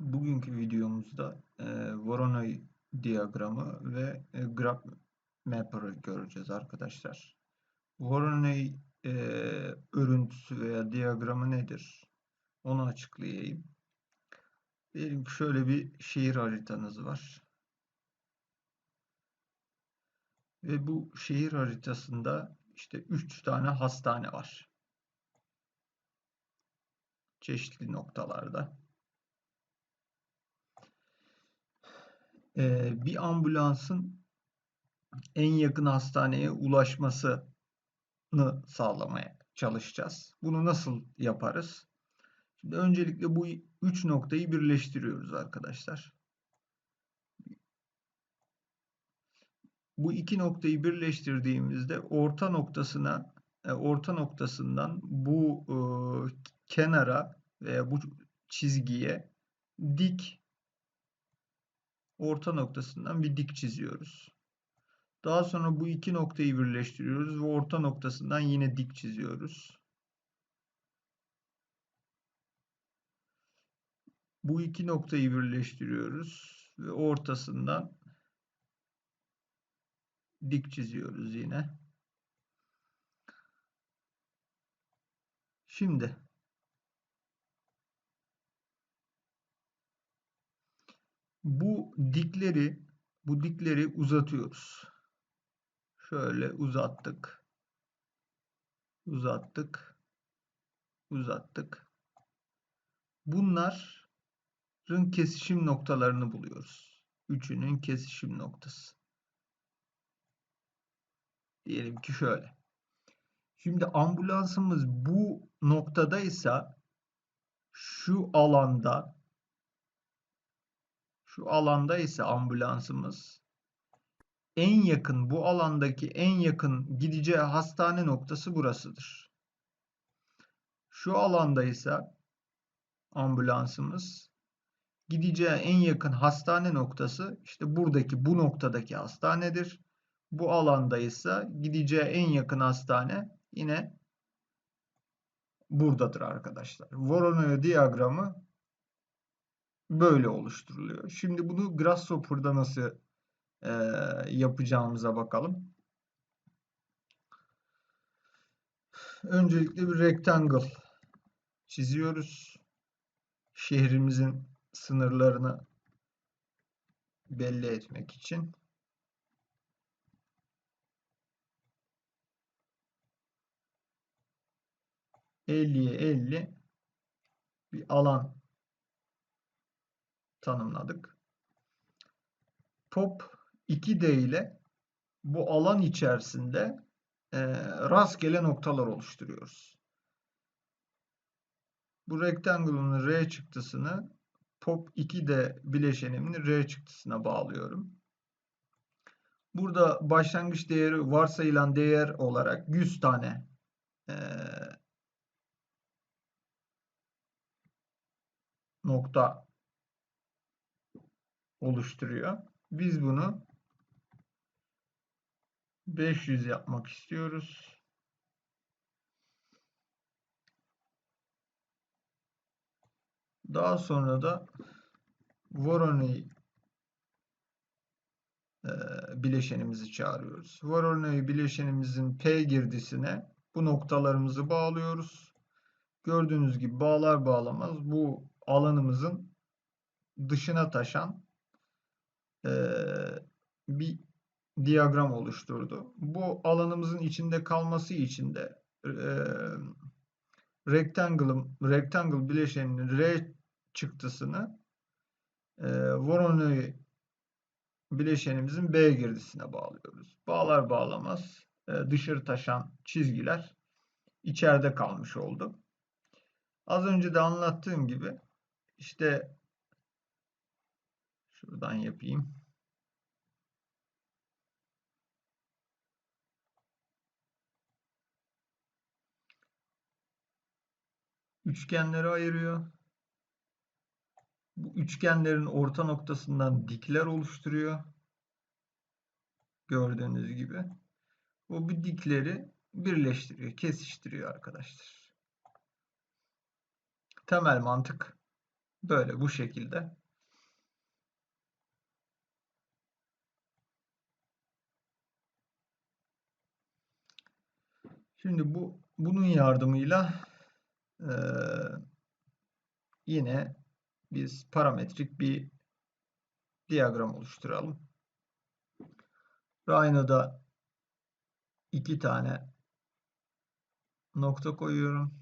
Bugünkü videomuzda e, Voronoi diyagramı ve e, Graph Mapper'ı göreceğiz arkadaşlar. Voronoi e, örüntüsü veya diyagramı nedir? Onu açıklayayım. Diyelim ki şöyle bir şehir haritanız var. Ve bu şehir haritasında işte 3 tane hastane var. Çeşitli noktalarda. Ee, bir ambulansın en yakın hastaneye ulaşmasını sağlamaya çalışacağız. Bunu nasıl yaparız? Şimdi öncelikle bu üç noktayı birleştiriyoruz arkadaşlar. Bu iki noktayı birleştirdiğimizde orta noktasına e, orta noktasından bu e, kenara veya bu çizgiye dik orta noktasından bir dik çiziyoruz. Daha sonra bu iki noktayı birleştiriyoruz ve orta noktasından yine dik çiziyoruz. Bu iki noktayı birleştiriyoruz ve ortasından dik çiziyoruz yine. Şimdi bu dikleri bu dikleri uzatıyoruz. Şöyle uzattık. Uzattık. Uzattık. Bunların kesişim noktalarını buluyoruz. Üçünün kesişim noktası. Diyelim ki şöyle. Şimdi ambulansımız bu noktadaysa şu alanda şu alanda ise ambulansımız en yakın bu alandaki en yakın gideceği hastane noktası burasıdır. Şu alanda ise ambulansımız gideceği en yakın hastane noktası işte buradaki bu noktadaki hastanedir. Bu alanda ise gideceği en yakın hastane yine buradadır arkadaşlar. Voronoi diyagramı böyle oluşturuluyor. Şimdi bunu Grasshopper'da nasıl e, yapacağımıza bakalım. Öncelikle bir rectangle çiziyoruz. Şehrimizin sınırlarını belli etmek için. Elliye elli bir alan tanımladık. Pop 2D ile bu alan içerisinde e, rastgele noktalar oluşturuyoruz. Bu rektangle'ın R çıktısını pop 2D bileşenimin R çıktısına bağlıyorum. Burada başlangıç değeri varsayılan değer olarak 100 tane e, nokta oluşturuyor. Biz bunu 500 yapmak istiyoruz. Daha sonra da Voronoi e, bileşenimizi çağırıyoruz. Voronoi bileşenimizin P girdisine bu noktalarımızı bağlıyoruz. Gördüğünüz gibi bağlar bağlamaz bu alanımızın dışına taşan bir diyagram oluşturdu. Bu alanımızın içinde kalması için de rectangle, rectangle bileşeninin R çıktısını Voronoi bileşenimizin B girdisine bağlıyoruz. Bağlar bağlamaz dışarı taşan çizgiler içeride kalmış oldu. Az önce de anlattığım gibi işte şuradan yapayım. üçgenleri ayırıyor. Bu üçgenlerin orta noktasından dikler oluşturuyor. Gördüğünüz gibi. Bu bir dikleri birleştiriyor, kesiştiriyor arkadaşlar. Temel mantık Böyle bu şekilde. Şimdi bu bunun yardımıyla e, yine biz parametrik bir diyagram oluşturalım. Rhino'da iki tane nokta koyuyorum.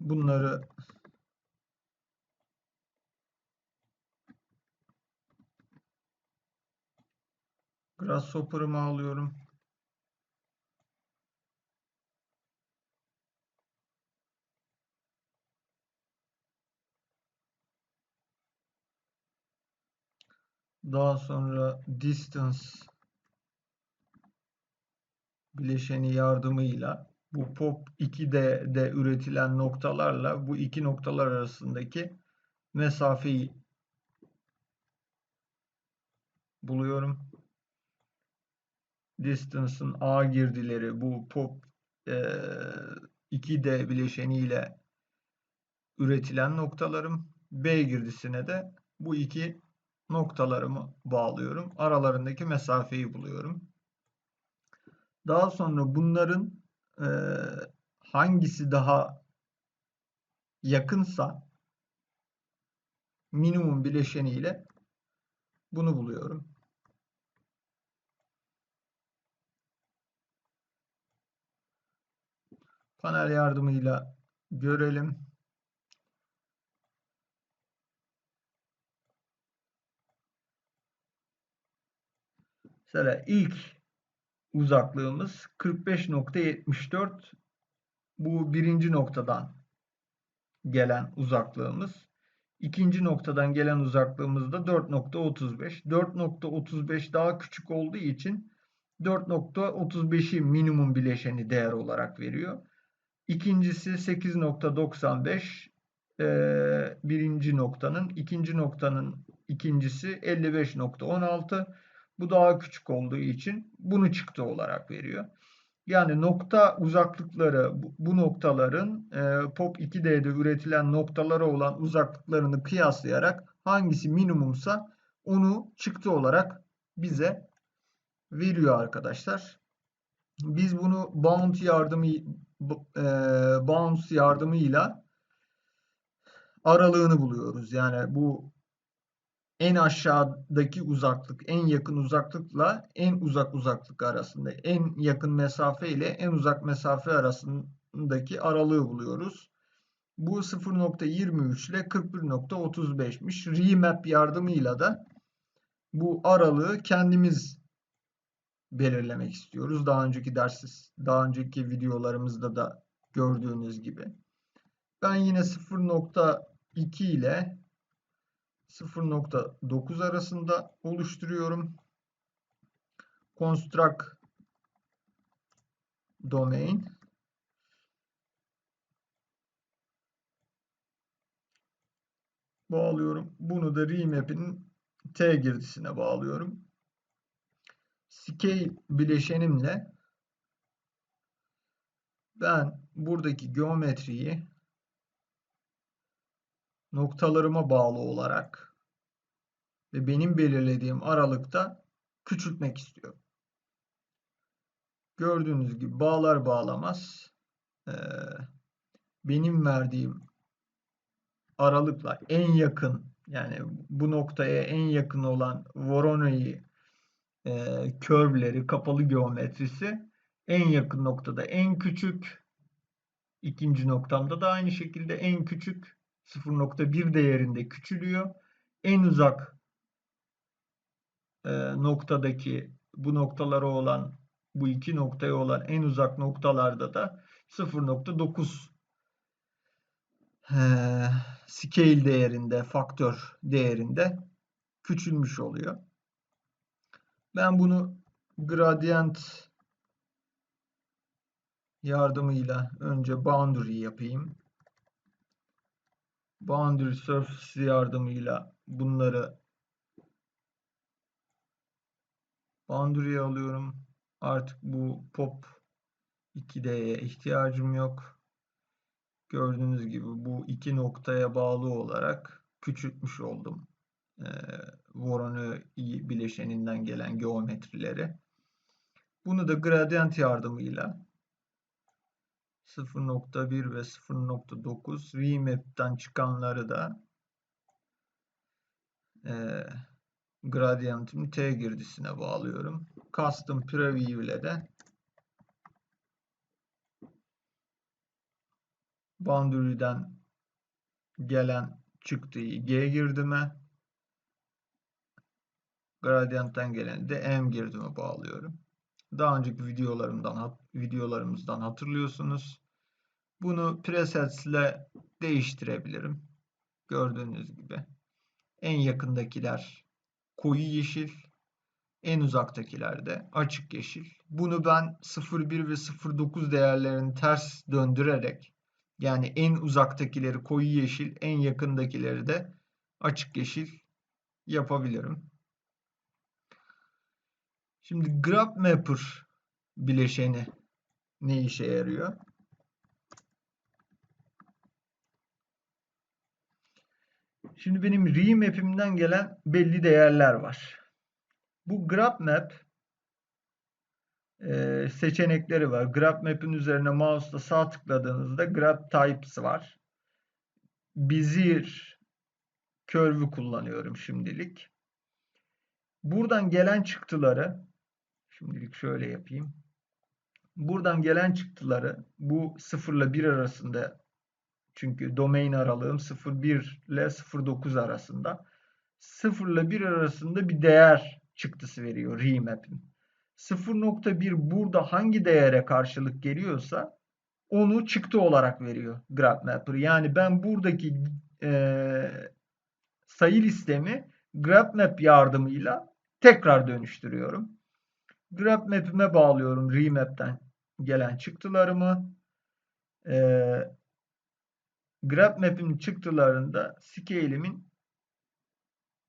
Bunları Grasshopper'ıma alıyorum. Daha sonra distance bileşeni yardımıyla bu pop 2'de de üretilen noktalarla bu iki noktalar arasındaki mesafeyi buluyorum. Distance'ın A girdileri bu pop e, 2D bileşeniyle üretilen noktalarım. B girdisine de bu iki noktalarımı bağlıyorum. Aralarındaki mesafeyi buluyorum. Daha sonra bunların e, hangisi daha yakınsa minimum bileşeniyle bunu buluyorum. Panel yardımıyla görelim. Mesela ilk uzaklığımız 45.74 bu birinci noktadan gelen uzaklığımız. İkinci noktadan gelen uzaklığımız da 4.35. 4.35 daha küçük olduğu için 4.35'i minimum bileşeni değer olarak veriyor. İkincisi 8.95 ee, birinci noktanın. ikinci noktanın ikincisi 55.16. Bu daha küçük olduğu için bunu çıktı olarak veriyor. Yani nokta uzaklıkları bu noktaların e, POP 2D'de üretilen noktalara olan uzaklıklarını kıyaslayarak hangisi minimumsa onu çıktı olarak bize veriyor arkadaşlar. Biz bunu bound yardımı e, bounce yardımıyla aralığını buluyoruz. Yani bu en aşağıdaki uzaklık, en yakın uzaklıkla en uzak uzaklık arasında, en yakın mesafe ile en uzak mesafe arasındaki aralığı buluyoruz. Bu 0.23 ile 41.35'miş. Remap yardımıyla da bu aralığı kendimiz belirlemek istiyoruz. Daha önceki dersiz, daha önceki videolarımızda da gördüğünüz gibi. Ben yine 0.2 ile 0.9 arasında oluşturuyorum. Construct domain bağlıyorum. Bunu da remap'in T girdisine bağlıyorum. Scale bileşenimle ben buradaki geometriyi noktalarıma bağlı olarak ve benim belirlediğim aralıkta küçültmek istiyorum. Gördüğünüz gibi bağlar bağlamaz benim verdiğim aralıkla en yakın yani bu noktaya en yakın olan Voronoi e, curve'leri, kapalı geometrisi en yakın noktada en küçük ikinci noktamda da aynı şekilde en küçük 0.1 değerinde küçülüyor. En uzak e, noktadaki bu noktalara olan bu iki noktaya olan en uzak noktalarda da 0.9 e, scale değerinde, faktör değerinde küçülmüş oluyor. Ben bunu gradient yardımıyla önce boundary yapayım boundary surface yardımıyla bunları boundary'e alıyorum. Artık bu pop 2D'ye ihtiyacım yok. Gördüğünüz gibi bu iki noktaya bağlı olarak küçültmüş oldum. Voronoi bileşeninden gelen geometrileri. Bunu da gradient yardımıyla 0.1 ve 0.9 Remap'ten çıkanları da e, gradientim T girdisine bağlıyorum. Custom Preview ile de boundary'den gelen çıktıyı G girdime gradient'ten geleni de M girdime bağlıyorum. Daha önceki videolarımdan videolarımızdan hatırlıyorsunuz. Bunu presets ile değiştirebilirim. Gördüğünüz gibi. En yakındakiler koyu yeşil, en uzaktakiler de açık yeşil. Bunu ben 0.1 ve 0.9 değerlerini ters döndürerek yani en uzaktakileri koyu yeşil, en yakındakileri de açık yeşil yapabilirim. Şimdi Graph Mapper bileşeni ne işe yarıyor? Şimdi benim remap'imden gelen belli değerler var. Bu graph map e, seçenekleri var. Graph map'in üzerine mouse'la sağ tıkladığınızda graph types var. Bezier curve'ü kullanıyorum şimdilik. Buradan gelen çıktıları şimdilik şöyle yapayım. Buradan gelen çıktıları bu 0 ile 1 arasında çünkü domain aralığım 0.1 ile 0.9 arasında. 0 ile 1 arasında bir değer çıktısı veriyor remap'im. 0.1 burada hangi değere karşılık geliyorsa onu çıktı olarak veriyor GraphMapper. Yani ben buradaki e, sayı listemi GraphMap yardımıyla tekrar dönüştürüyorum. GraphMap'ime bağlıyorum remap'ten gelen çıktılarımı. E, GraphMap'in çıktılarında scale'imin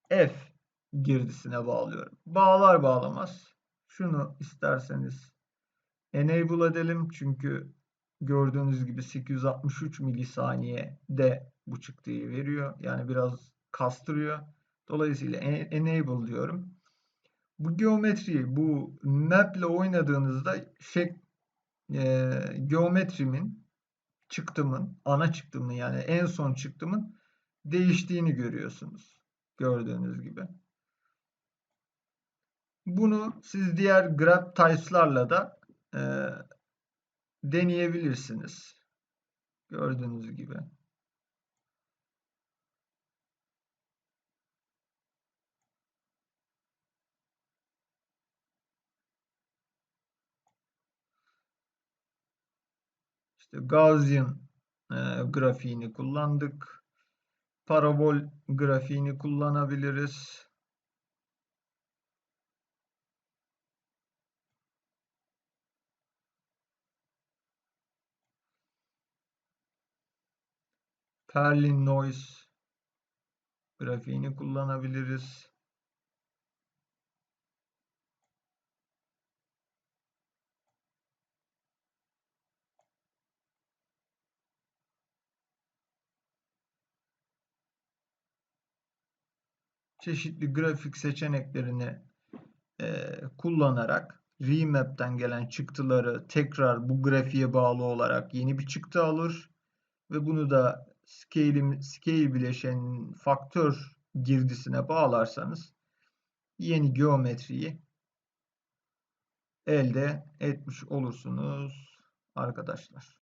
F girdisine bağlıyorum. Bağlar bağlamaz. Şunu isterseniz enable edelim. Çünkü gördüğünüz gibi 863 milisaniye de bu çıktıyı veriyor. Yani biraz kastırıyor. Dolayısıyla enable diyorum. Bu geometriyi bu map ile oynadığınızda şey, e, geometrimin çıktımın, ana çıktımın yani en son çıktımın değiştiğini görüyorsunuz. Gördüğünüz gibi. Bunu siz diğer grab types'larla da e, deneyebilirsiniz. Gördüğünüz gibi. İşte Gaussian e, grafiğini kullandık. Parabol grafiğini kullanabiliriz. Perlin noise grafiğini kullanabiliriz. Çeşitli grafik seçeneklerini e, kullanarak Remap'ten gelen çıktıları tekrar bu grafiğe bağlı olarak yeni bir çıktı alır ve bunu da scale, scale bileşenin faktör girdisine bağlarsanız yeni geometriyi elde etmiş olursunuz arkadaşlar.